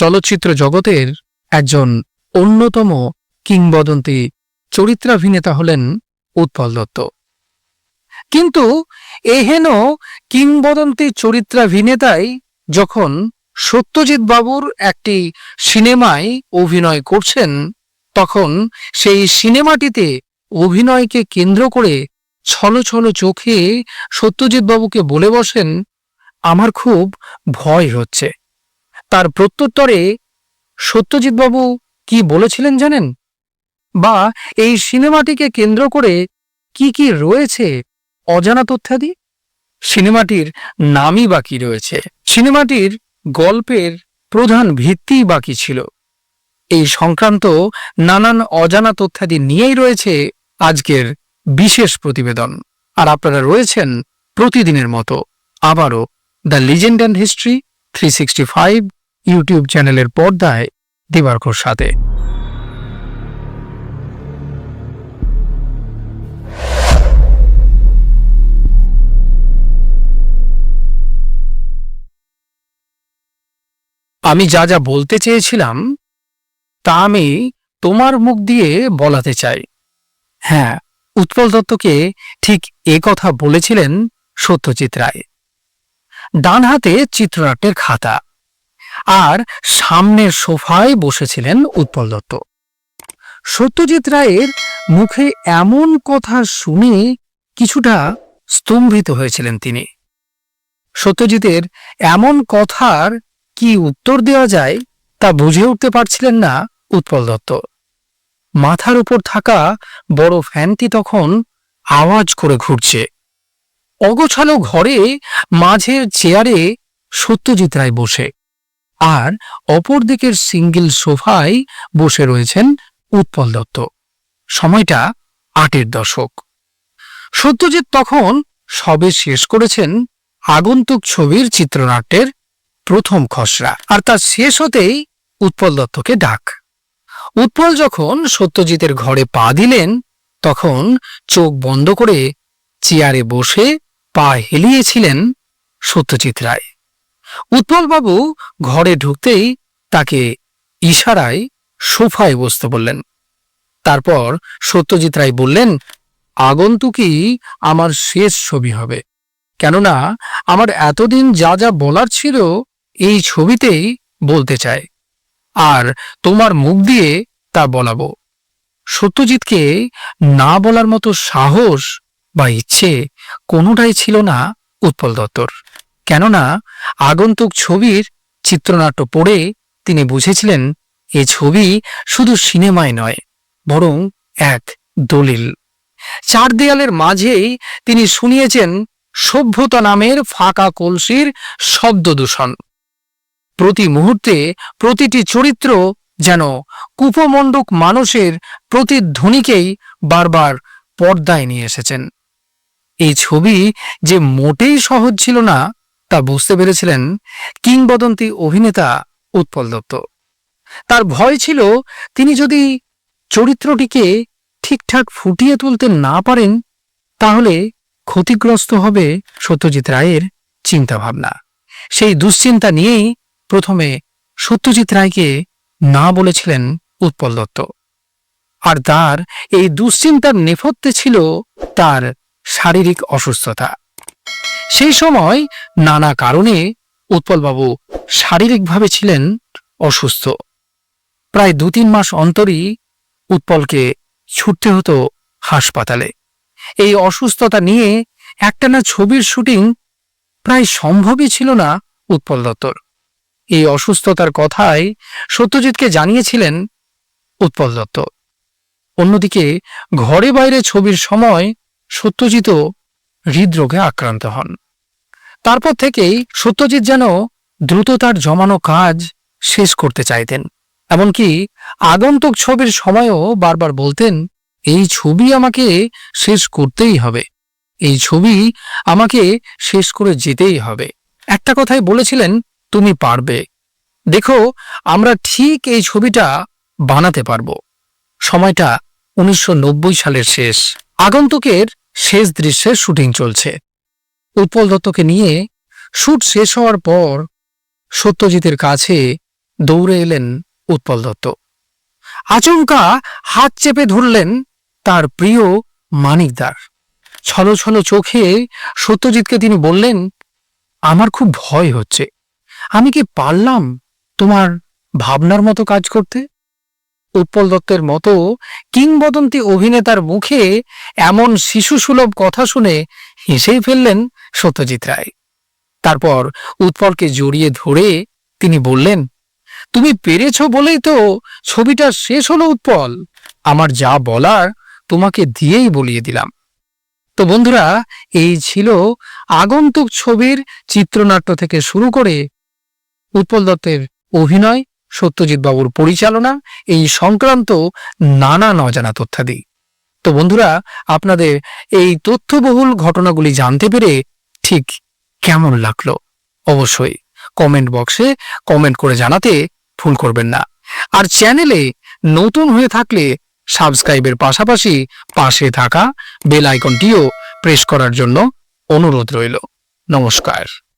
চলচ্চিত্র জগতের একজন অন্যতম কিংবদন্তি চরিত্রাভিনেতা হলেন উৎপল দত্ত। কিন্তু এহেন কিংবদন্তি চরিত্রাভিনেতাই যখন সত্যজিৎ বাবুর একটি সিনেমায় অভিনয় করছেন, তখন সেই সিনেমাটিতে অভিনয়কে কেন্দ্র করে ছলো ছলো চোখে সত্যজিৎ বাবুকে বলে বসেন, আমার খুব ভয় হচ্ছে। তার প্রত্যুত্তরে সত্যজিৎ বাবু কি বলেছিলেন জানেন? বা এই সিনেমাটিকে কেন্দ্র করে কি কি রয়েছে অজানা তথ্যাদি? সিনেমাটির নামই বাকি রয়েছে? সিনেমাটির গল্পের প্রধান ভিত্তি বাকি ছিল? এই সংক্রান্ত নানান অজানা তথ্যাদি নিয়েই রয়েছে আজকের বিশেষ প্রতিবেদন। আর আপনারা রয়েছেন প্রতিদিনের মতো আবারও the legend and history three sixty five YouTube চ্যানেলের পর্দায় দিবার্কর সাথে। আমি যা যা বলতে চেয়েছিলাম, তা আমি তোমার মুখ দিয়ে বলাতে চাই। হ্যাঁ উৎপল দত্তকে ঠিক এ কথা বলেছিলেন সত্যজিৎ রায়। ডান হাতে চিত্রনাট্যের খাতা। আর সামনের সোফায় বসেছিলেন উৎপল দত্ত। সত্যজিৎ রায়ের মুখে এমন কথা শুনে কিছুটা স্তম্ভিত হয়েছিলেন তিনি। সত্যজিতের এমন কথার কি উত্তর দেওয়া যায় তা বুঝে উঠতে পারছিলেন না উৎপল দত্ত। মাথার উপর থাকা বড় ফ্যানটি তখন আওয়াজ করে ঘুরছে। অগোছালো ঘরে মাঝের চেয়ারে সত্যজিৎ রায় বসে। আর অপর দিকের সিঙ্গেল সোফায় বসে রয়েছেন উৎপল দত্ত। সময়টা আটের দশক। সত্যজিৎ তখন সবে শেষ করেছেন আগন্তুক ছবির চিত্রনাট্যের প্রথম খসড়া আর তার শেষ হতেই উৎপল দত্তকে ডাক। উৎপল যখন সত্যজিতের ঘরে পা দিলেন, তখন চোখ বন্ধ করে চেয়ারে বসে পা হেলিয়েছিলেন সত্যজিৎ রায়। উৎপলবাবু ঘরে ঢুকতেই তাকে ইশারায় সোফায় বসতে বললেন। তারপর সত্যজিৎ রায় বললেন, আগন্তুকই আমার শেষ ছবি হবে। কেননা আমার এতদিন যা যা বলার ছিল এই ছবিতেই বলতে চাই আর তোমার মুখ দিয়ে তা বলাবো। সত্যজিৎকে না বলার মতো সাহস বা ইচ্ছে কোনোটাই ছিল না উৎপল দত্তর। কেননা আগন্তুক ছবির চিত্রনাট্য পড়ে তিনি বুঝেছিলেন এ ছবি শুধু সিনেমায় নয়, বরং এক দলিল। চার দেয়ালের মাঝেই তিনি শুনিয়েছেন সভ্যতা নামের ফাঁকা কলসির শব্দ দূষণ। প্রতি মুহূর্তে প্রতিটি চরিত্র যেন কুপমণ্ডক মানুষের প্রতিধ্বনিকেই বারবার পর্দায় নিয়ে এসেছেন। এই ছবি যে মোটেই সহজ ছিল না তা বুঝতে পেরেছিলেন কিংবদন্তি অভিনেতা উৎপল দত্ত। তার ভয় ছিল তিনি যদি চরিত্রটিকে ঠিকঠাক ফুটিয়ে তুলতে না পারেন, তাহলে ক্ষতিগ্রস্ত হবে সত্যজিৎ রায়ের চিন্তাভাবনা। সেই দুশ্চিন্তা নিয়েই প্রথমে সত্যজিৎ রায়কে না বলেছিলেন উৎপল দত্ত। আর তার এই দুশ্চিন্তার নেপথ্যে ছিল তার শারীরিক অসুস্থতা। সেই সময় নানা কারণে উৎপলবাবু শারীরিকভাবে ছিলেন অসুস্থ। প্রায় দু তিন মাস অন্তরই উৎপলকে ছুটতে হতো হাসপাতালে। এই অসুস্থতা নিয়ে একটানা ছবির শুটিং প্রায় সম্ভবই ছিল না উৎপল দত্তর। এই অসুস্থতার কথাই সত্যজিৎকে জানিয়েছিলেন উৎপল দত্ত অন্যদিকে ঘরে বাইরে ছবির সময় সত্যজিৎও হৃদরোগে আক্রান্ত হন। তারপর থেকেই সত্যজিৎ যেন দ্রুত তার জমানো কাজ শেষ করতে চাইতেন, এমনকি আগন্তুক ছবির সময়ও বারবার বলতেন, এই ছবি আমাকে শেষ করতেই হবে, এই ছবি আমাকে শেষ করে যেতেই হবে। একটা কথাই বলেছিলেন, তুমি পারবে। দেখো, আমরা ঠিক এই ছবিটা বানাতে পারব। সময়টা উনিশশো নব্বই সালের শেষ। আগন্তুকের শেষ দৃশ্যের শুটিং চলছে। উৎপল দত্তকে নিয়ে শুট শেষ হওয়ার পর সত্যজিতের কাছে দৌড়ে এলেন উৎপল দত্ত। আচমকা হাত চেপে ধরলেন তার প্রিয় মানিকদার ছলো ছলো চোখে সত্যজিৎকে তিনি বললেন, আমার খুব ভয় হচ্ছে। আমি কি পারলাম তোমার ভাবনার মতো কাজ করতে? উৎপল দত্তের মতো কিংবদন্তি অভিনেতার মুখে এমন শিশুসুলভ কথা শুনে হেসেই ফেললেন সত্যজিৎ রায়। তারপর উৎপলকে জড়িয়ে ধরে তিনি বললেন, তুমি পেরেছ বলেই তো ছবিটা শেষ হলো উৎপল। আমার যা বলার তোমাকে দিয়েই বলিয়ে দিলাম। তো বন্ধুরা, এই ছিল আগন্তুক ছবির চিত্রনাট্য থেকে শুরু করে উৎপল দত্তের অভিনয়। সত্যজিৎ বাবুর পরিচালনা, এই সংক্রান্ত নানান অজানা তথ্যাদি। তো বন্ধুরা, আপনাদের এই তথ্যবহুল ঘটনাগুলি জানতে পেরে ঠিক কেমন লাগল? অবশ্যই কমেন্ট বক্সে কমেন্ট করে জানাতে ভুল করবেন না। আর চ্যানেলে নতুন হয়ে থাকলে সাবস্ক্রাইবের পাশাপাশি পাশে থাকা বেল আইকনটিও প্রেস করার জন্য অনুরোধ রইল। নমস্কার।